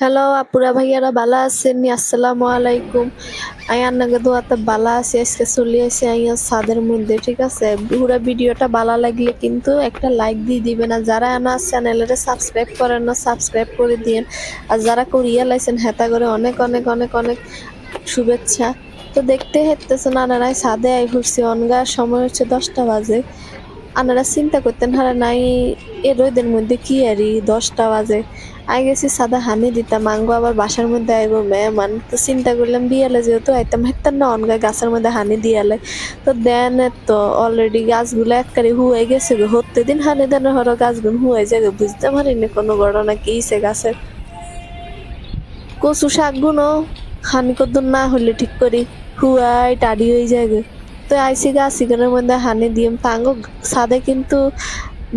Hello আপুরা ভাইয়ারা বালা আছেন? আসসালামু আলাইকুম। আই, আন্নাকে দোয়াতে বালা আছে। আজকে চলে আসে আইয়া ছাদের মধ্যে, ঠিক আছে? পুরা ভিডিওটা বালা লাগলে কিন্তু একটা লাইক দিয়ে দিবেন। আর যারা আমার চ্যানেলের সাবস্ক্রাইব করেন না সাবস্ক্রাইব করে দিয়েন। আর যারা করিয়া লাইছেন হেতা করে অনেক অনেক অনেক অনেক শুভেচ্ছা। তো দেখতে হেঁটতেছেন আনারাই ছাদে আই ঘুরছি। অনগার সময় হচ্ছে দশটা বাজে। আনারা চিন্তা করতেন, হারা নাই এ রোদের মধ্যে কি আরি দশটা বাজে? আই গেছি সাদা হানি দিতাম, আঙ্গো আবার বাসার মধ্যে আইবো, মেহমান, তো চিন্তা করলাম বিয়ালে যেহেতু আইতাম হেতাম না অনগা গাছের মধ্যে হানি দিয়ালে? তো দেন তো অলরেডি গাছগুলো এককারি হুয়ে গেছে গো হতে দিন হানি দেন হর গাছগুলো হুয়ে যাবে বুঝতে পারিনি কোনো ঘটনা কি সে গাছের। কচু শাকগুলো হানি কদ্দুর না হলে ঠিক করি, হুয়াই টাডি হয়ে যায়। তো আইসি গাছ সিগারের মধ্যে হানি দিয়ে পাঙ্গো ছাদে কিন্তু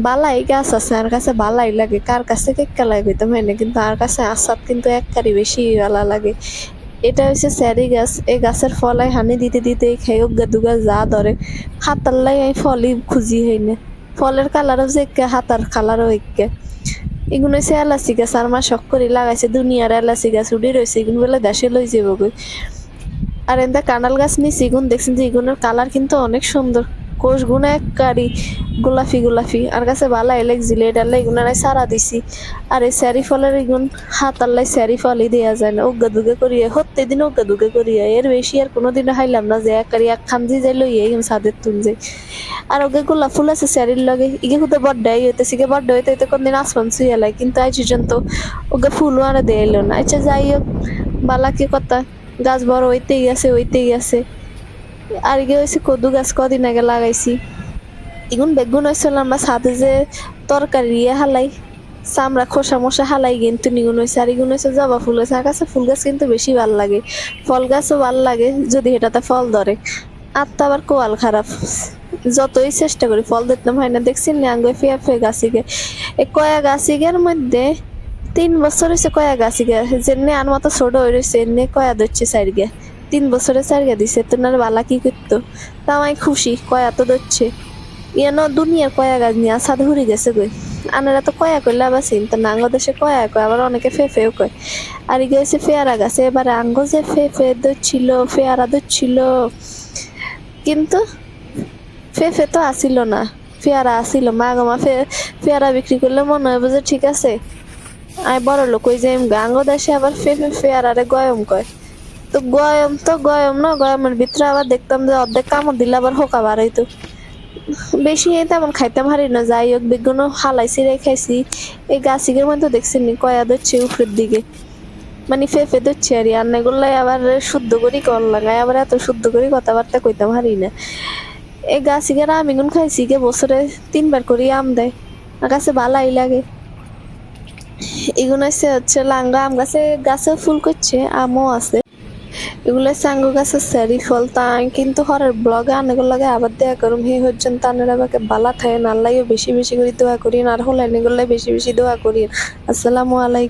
বালাই গাছ আছে, আর কাছে বালাই লাগে। কার কাছে কেকা লাগে তো মানে কিন্তু আর কাছে আসাদ কিন্তু এককারি বেশি বালা লাগে। এটা হচ্ছে স্যারি গাছ, এই গাছের ফলাই হানি দিতে দিতে উগা দুগা যা ধরে। হাতার লাই আমি ফলই খুঁজি হই না। ফলের কালারও যে একে হাতার কালারও একে এগুলো হচ্ছে এলাচি গাছ, আর মা শখ করে লাগাইছে, দুনিয়ার এলাচি গাছ উড়ে রয়েছে এগুলো বলে দেশে লই যাব গই আর এন্দা কাঁঠাল গাছ নিয়েছি এগুন দেখছেন যে এগুলোর কালার কিন্তু অনেক সুন্দর। কোষ গুণ এক কারি গোলাপি গোলাপি। আর কাছে ভালো এলেক জিলে ডালে এগুনারাই সারা দিছি। আর এই স্যারি ফলের এগুন হাত আল্লাই স্যারি ফলই দেওয়া যায় না। উগা দুগে করিয়ে হতে দিন উগা দুগে করিয়ে। এর বেশি আর কোনোদিন হাইলাম না যে এক কারি এক খামজি যাই লইয়ে এগুন সাদের তুল যাই আর ওকে গোলাপ ফুল আছে স্যারির লগে। ইগে হুতে বড্ডাই হইতেছে গে বড্ডা হইতে হইতে কোনদিন আসমান ছুঁয়ে লাগে কিন্তু আজ পর্যন্ত ওকে ফুলও আরে দেয়লো না। আচ্ছা যাই হোক, বালা কি কথা? গাছ বড় হইতেই গেছে হইতেই গেছে। আর ইগে হয়েছে, কদু গাছ কদিন আগে লাগাইছি। এগুন বেগুন হয়েছিল আমরা সাথে যে তরকারি ইয়ে হালাই, চামড়া খোসা মশা হালাই কিন্তু নিগুন হয়েছে। আর এগুন হয়েছে জবা ফুল হয়েছে। আর কাছে ফুল গাছ কিন্তু বেশি ভালো লাগে। ফল গাছও ভালো লাগে, যদি এটাতে ফল ধরে। আর তো আবার কোয়াল খারাপ। যতই চেষ্টা করি, ফল দিতাম হয় না। দেখছি না ন্যাঙ্গে ফিয়া ফে গাছিকে এই কয়া গাছিকের মধ্যে তিন বছর হয়েছে কয়া গাছিকে যেমনি আর মতো ছোট হয়ে রয়েছে এমনি কয়া ধরছে সাইডকে তিন বছরে সাইডকে দিছে, তোনার বালা কি করতো? তা আমি খুশি, কয়া তো ধরছে। ইয়ান দুনিয়ার কয়া গাছ নিয়ে আসাদ ঘুরে গেছে গই। আনারা তো কয়া করলে আবার চিন্তা না আঙ্গ দেশে কয়া কয়, আবার অনেকে ফে ফেও কয়। আর হচ্ছে ফেয়ারা গাছে, এবারে আঙ্গ যে ফে ফে ধরছিল, ফেয়ারা ধরছিল, কিন্তু ফে ফে তো আসিল না। পেয়ারা আসিল, মা গো ফে পেয়ারা বিক্রি করলে মনে হবে যে ঠিক আছে। আই বড় লোক ওই যে গাঙ্গ দেশে আবার ফে ফে আরে গয়ম কয়। তো গয়ম তো গয়ম না, গয়মের ভিতরে আবার দেখতাম যে অর্ধেক কামড় দিলে আবার হোকা বাড়াইতো বেশি তেমন খাইতাম হারি না, যাই হোক, বেগুন হালাইছি রে খাইছি। এই গাছিকের মধ্যে দেখছি নি, কয়া ধরছে উপরের দিকে। মানে ফেফে ধরছে আর রান্না করলে আবার শুদ্ধ করি কল লাগায়, আবার এত শুদ্ধ করি কথাবার্তা কইতাম হারি না। এই গাছিকের আমি গুন খাইছি কে বছরে তিনবার করি আম দেয়, আর কাছে ভালাই লাগে। এগুলো আছে হচ্ছে লাঙ্গা, আম গাছে গাছে ফুল করছে, আমও আছে। এগুলো সাঙ্গু গাছের স্যারি ফল, তাই কিন্তু হরের ব্লগে আনেগুলো লাগে আবার দেয়া করুম। হে হচ্ছেন তানের আমাকে বালা না নাল্লাইও বেশি বেশি করে দোয়া করি আর হলে এগুলো বেশি বেশি দোয়া করি আসসালামু আলাইকুম।